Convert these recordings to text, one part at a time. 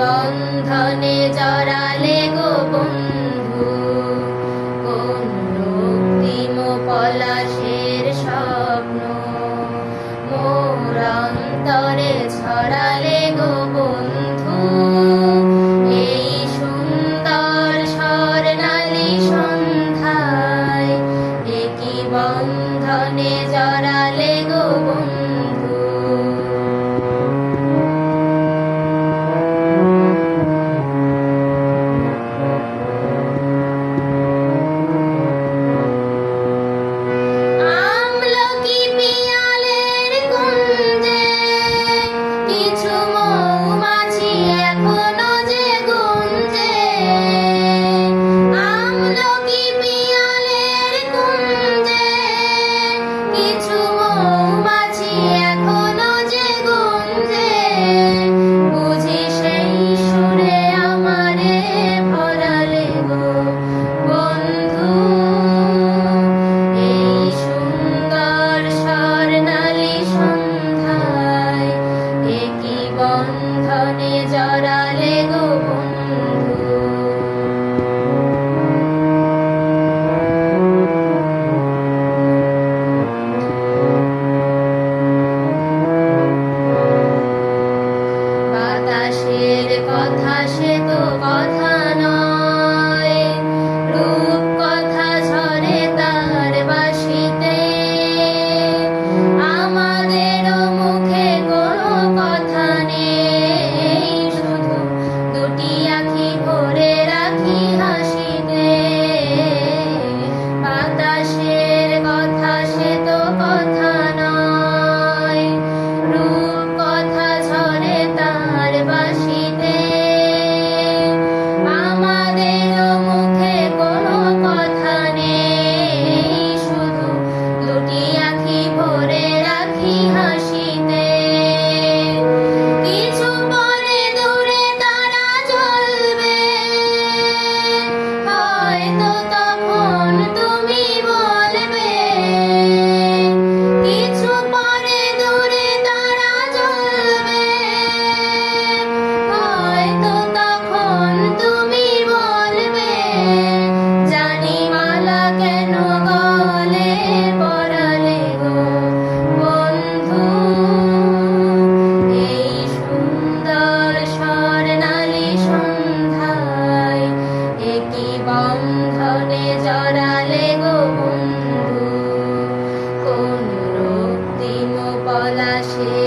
বন্ধনে জড়ালে গো বন্ধু, কোন পলাশের স্বপ্ন? মোরন্তরে ছড়ালে গো বন্ধু, এই সুন্দর স্বর্ণালী সন্ধ্যায়, একই বন্ধনে জড়ালে গো বন্ধু। one. Narego.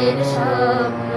nation.